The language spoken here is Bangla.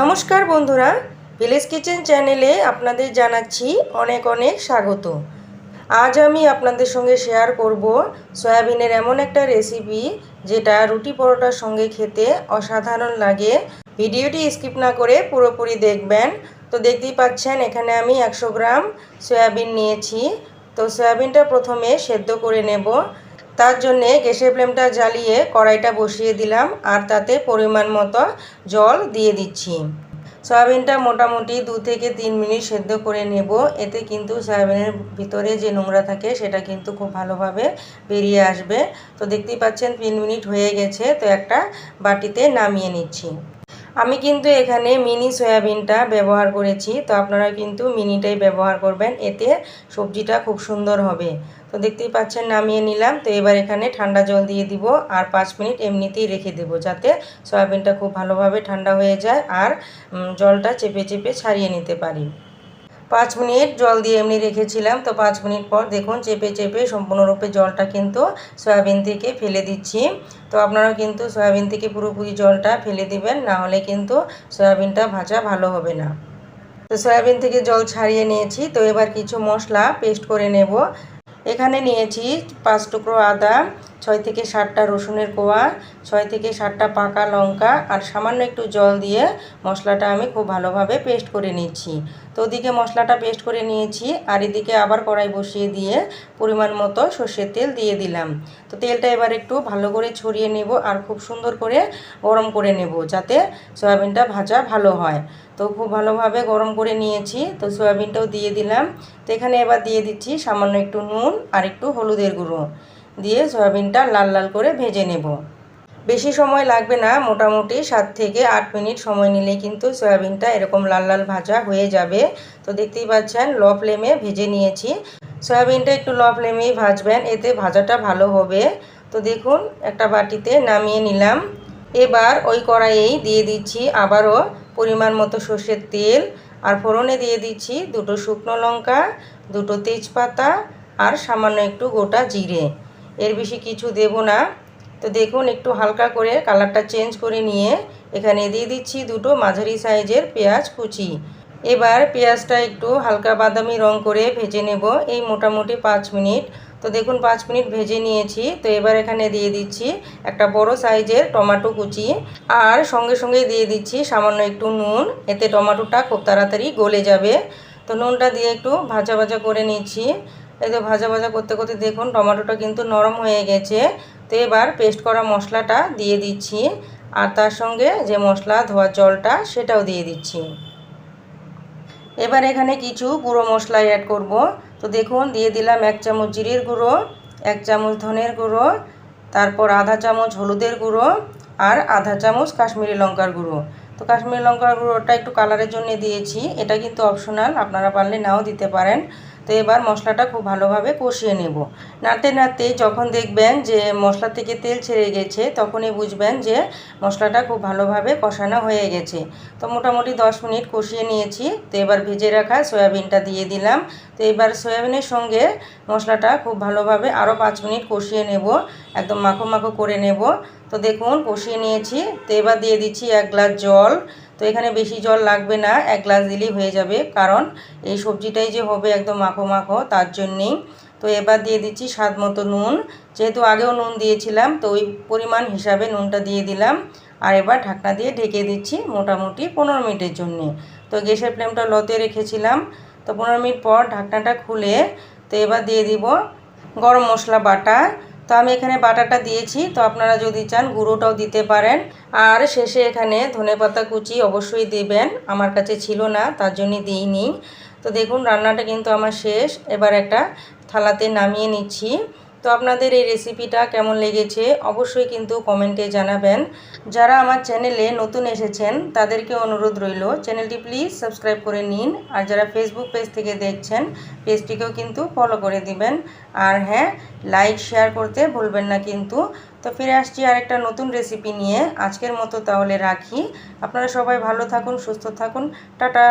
নমস্কার বন্ধুরা ভিলেজ কিচেন চ্যানেলে আপনাদের জানাচ্ছি অনেক অনেক স্বাগত। আজ আমি আপনাদের সঙ্গে শেয়ার করব সয়াবিনের এমন একটা রেসিপি যেটা রুটি পরোটার সঙ্গে খেতে অসাধারণ লাগে। ভিডিওটি স্কিপ না করে পুরোপুরি দেখবেন। তো দেখতেই পাচ্ছেন, এখানে আমি একশো গ্রাম সয়াবিন নিয়েছি। তো সয়াবিনটা প্রথমে সেদ্ধ করে নেব। তার জন্যে গ্যাসের ফ্লেমটা জ্বালিয়ে কড়াইটা বসিয়ে দিলাম আর তাতে পরিমাণ মতো জল দিয়ে দিচ্ছি। সয়াবিনটা মোটামুটি দু থেকে তিন মিনিট সেদ্ধ করে নেব। এতে কিন্তু সয়াবিনের ভিতরে যে নোংরা থাকে সেটা কিন্তু খুব ভালোভাবে বেরিয়ে আসবে। তো দেখতেই পাচ্ছেন তিন মিনিট হয়ে গেছে। তো একটা বাটিতে নামিয়ে নিচ্ছি। আমি কিন্তু এখানে মিনি সয়াবিনটা ব্যবহার করেছি, তো আপনারা কিন্তু মিনিটাই ব্যবহার করবেন, এতে সবজিটা খুব সুন্দর হবে। তো দেখতেই পাচ্ছেন নামিয়ে নিলাম, তো এবার এখানে ঠান্ডা জল দিয়ে দিব, আর পাঁচ মিনিট এমনিতেই রেখে দেব, যাতে সয়াবিনটা খুব ভালোভাবে ঠান্ডা হয়ে যায়, আর জলটা চেপে চেপে ছাড়িয়ে নিতে পারি। পাঁচ মিনিট জল দিয়ে এমনি রেখেছিলাম। তো পাঁচ মিনিট পর দেখুন চেপে চেপে সম্পূর্ণরূপে জলটা কিন্তু সয়াবিন থেকে ফেলে দিচ্ছি। তো আপনারা কিন্তু সয়াবিন থেকে পুরোপুরি জলটা ফেলে দিবেন, না হলে কিন্তু সয়াবিনটা ভাজা ভালো হবে না। তো সয়াবিন থেকে জল ছাড়িয়ে নিয়েছি। তো এবার কিছু মশলা পেস্ট করে নেব। এখানে নিয়েছি পাঁচ টুকরো আদা ছয় থেকে সাতটা রসুনের কোয়া, ছয় থেকে সাতটা পাকা লঙ্কা আর সামান্য একটু জল দিয়ে মশলাটা আমি খুব ভালোভাবে পেস্ট করে নিচ্ছি। তো ওদিকে মশলাটা পেস্ট করে নিয়েছি আর এদিকে আবার কড়াই বসিয়ে দিয়ে পরিমাণ মতো সর্ষের তেল দিয়ে দিলাম। তো তেলটা এবার একটু ভালো করে ছড়িয়ে নেব আর খুব সুন্দর করে গরম করে নেব যাতে সয়াবিনটা ভাজা ভালো হয়। তো খুব ভালোভাবে গরম করে নিয়েছি, তো সয়াবিনটাও দিয়ে দিলাম। তো এখানে এবার দিয়ে দিচ্ছি সামান্য একটু নুন আর একটু হলুদের গুঁড়ো। দিয়ে সয়াবিনটা লাল লাল করে ভেজে নেব। বেশি সময় লাগবে না, মোটামুটি সাত থেকে আট মিনিট সময় নিলে কিন্তু সয়াবিনটা এরকম লাল লাল ভাজা হয়ে যাবে। তো দেখতেই পাচ্ছেন, ল ফ্লেমে ভেজে নিয়েছি। সয়াবিনটা একটু ল ফ্লেমেই ভাজবেন, এতে ভাজাটা ভালো হবে। তো দেখুন, একটা বাটিতে নামিয়ে নিলাম। এবার ওই কড়াইয়েই দিয়ে দিচ্ছি আবারও পরিমাণ মতো সর্ষের তেল, আর ফোড়নে দিয়ে দিচ্ছি দুটো শুকনো লঙ্কা, দুটো তেজপাতা, আর সামান্য একটু গোটা জিরে। এর বেশি কিছু দেব না। তো দেখুন, একটু হালকা করে কালারটা চেঞ্জ করে নিয়ে এখানে দিয়ে দিচ্ছি দুটো মাঝারি সাইজের পেঁয়াজ কুচি। এবার পেঁয়াজটা একটু হালকা বাদামি রং করে ভেজে নেব, এই মোটামুটি পাঁচ মিনিট। তো দেখুন, পাঁচ মিনিট ভেজে নিয়েছি। তো এবার এখানে দিয়ে দিচ্ছি একটা বড় সাইজের টমেটো কুচি। আর সঙ্গে সঙ্গে দিয়ে দিচ্ছি সামান্য একটু নুন, এতে টমেটোটা খুব তাড়াতাড়ি গলে যাবে। তো নুনটা দিয়ে একটু ভাজা ভাজা করে নিচ্ছি। এই তো ভাজা ভাজা করতে করতে দেখুন টমেটোটা কিন্তু নরম হয়ে গেছে। তো এবার পেস্ট করা মশলাটা দিয়ে দিচ্ছি। আর তার সঙ্গে যে মশলা ধোয়ার জলটা সেটাও দিয়ে দিচ্ছি। এবার এখানে কিছু গুঁড়ো মশলা অ্যাড করব। তো দেখুন দিয়ে দিলাম এক চামচ জিরের গুঁড়ো, এক চামচ ধনের গুঁড়ো, তারপর আধা চামচ হলুদের গুঁড়ো আর আধা চামচ কাশ্মীরি লঙ্কার গুঁড়ো। তো কাশ্মীরি লঙ্কার গুঁড়োটা একটু কালারের জন্য দিয়েছি। এটা কিন্তু অপশনাল আপনারা পারলে নাও দিতে পারেন। তো এবার মশলাটা খুব ভালোভাবে কষিয়ে নেব। নাড়তে নাড়তে যখন দেখবেন যে মশলা থেকে তেল ছেড়ে গেছে, তখনই বুঝবেন যে মশলাটা খুব ভালোভাবে কষানো হয়ে গেছে। তো মোটামুটি দশ মিনিট কষিয়ে নিয়েছি। তো এবার ভেজে রাখা সয়াবিনটা দিয়ে দিলাম। তো এবার সয়াবিনের সঙ্গে মশলাটা খুব ভালোভাবে আরও পাঁচ মিনিট কষিয়ে নেব। একদম মাখো মাখো করে নেব। তো দেখুন কষিয়ে নিয়েছি। তো এবার দিয়ে দিচ্ছি এক গ্লাস জল। তো এখানে বেশি জল লাগবে না, এক গ্লাস দিলেই হয়ে যাবে। কারণ এই সবজিটাই যে হবে একদম মাখো মাখো, তার জন্যেই। তো এবার দিয়ে দিচ্ছি স্বাদ মতো নুন। যেহেতু আগেও নুন দিয়েছিলাম, তো ওই পরিমাণ হিসাবে নুনটা দিয়ে দিলাম। আর এবার ঢাকনা দিয়ে ঢেকে দিচ্ছি মোটামুটি পনেরো মিনিটের জন্যে। তো গ্যাসের ফ্লেমটা লতে রেখেছিলাম। তো পনেরো মিনিট পর ঢাকনাটা খুলে, তো এবার দিয়ে দিব গরম মশলা বাটা। তো আমি এখানে বাটাটা দিয়েছি, তো আপনারা যদি চান গুঁড়োটাও দিতে পারেন। আর শেষে এখানে ধনেপাতা কুচি অবশ্যই দেবেন, আমার কাছে ছিল না, তার জন্যে দিইনি। তো দেখুন, রান্নাটা কিন্তু আমার শেষ। এবার একটা থালাতে নামিয়ে নিচ্ছি। তো আপনাদের এই রেসিপিটা কেমন লেগেছে অবশ্যই কিন্তু কমেন্টে জানাবেন। যারা আমার চ্যানেলে নতুন এসেছেন, তাদেরকে অনুরোধ রইল চ্যানেলটি প্লিজ সাবস্ক্রাইব করে নিন। আর যারা ফেসবুক পেজ থেকে দেখছেন পেজটিকেও কিন্তু ফলো করে দিবেন। আর হ্যাঁ লাইক শেয়ার করতে ভুলবেন না কিন্তু। তো ফিরে আসছি আর একটা নতুন রেসিপি নিয়ে। আজকের মতো তাহলে রাখি। আপনারা সবাই ভালো থাকুন, সুস্থ থাকুন। টাটা!